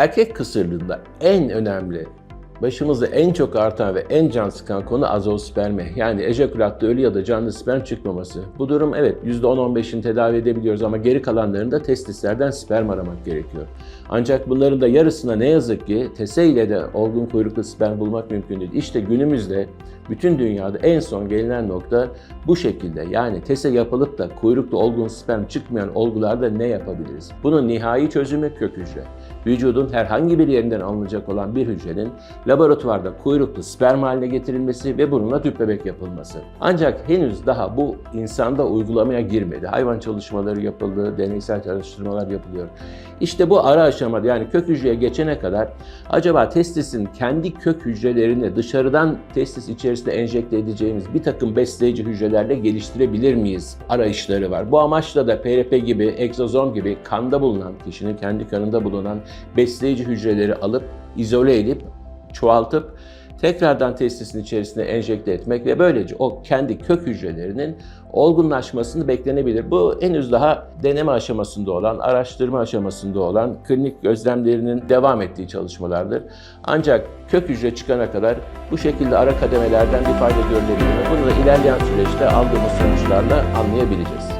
Erkek kısırlığında en önemli, başımızda en çok artan ve en can sıkan konu azospermi. Yani ejekülatta ölü ya da canlı sperm çıkmaması. Bu durum evet %10-15'ini tedavi edebiliyoruz ama geri kalanlarında testislerden sperm aramak gerekiyor. Ancak bunların da yarısına ne yazık ki tese ile de olgun kuyruklu sperm bulmak mümkün değil. İşte günümüzde bütün dünyada en son gelinen nokta bu şekilde. Yani tese yapılıp da kuyruklu olgun sperm çıkmayan olgularda ne yapabiliriz? Bunun nihai çözümü kök hücre. Vücudun herhangi bir yerinden alınacak olan bir hücrenin laboratuvarda kuyruklu sperm haline getirilmesi ve bununla tüp bebek yapılması. Ancak henüz daha bu insanda uygulamaya girmedi. Hayvan çalışmaları yapıldı, deneysel araştırmalar yapılıyor. İşte bu ara aşamada yani kök hücreye geçene kadar acaba testisin kendi kök hücrelerini dışarıdan testis içerisinde enjekte edeceğimiz bir takım besleyici hücrelerle geliştirebilir miyiz arayışları var. Bu amaçla da PRP gibi, egzozom gibi kanda bulunan, kişinin kendi kanında bulunan besleyici hücreleri alıp izole edip çoğaltıp tekrardan testisin içerisine enjekte etmek ve böylece o kendi kök hücrelerinin olgunlaşmasını beklenebilir. Bu henüz daha deneme aşamasında olan, araştırma aşamasında olan klinik gözlemlerinin devam ettiği çalışmalardır. Ancak kök hücre çıkana kadar bu şekilde ara kademelerden bir fayda görülebilir. Bunu da ilerleyen süreçte aldığımız sonuçlarla anlayabileceğiz.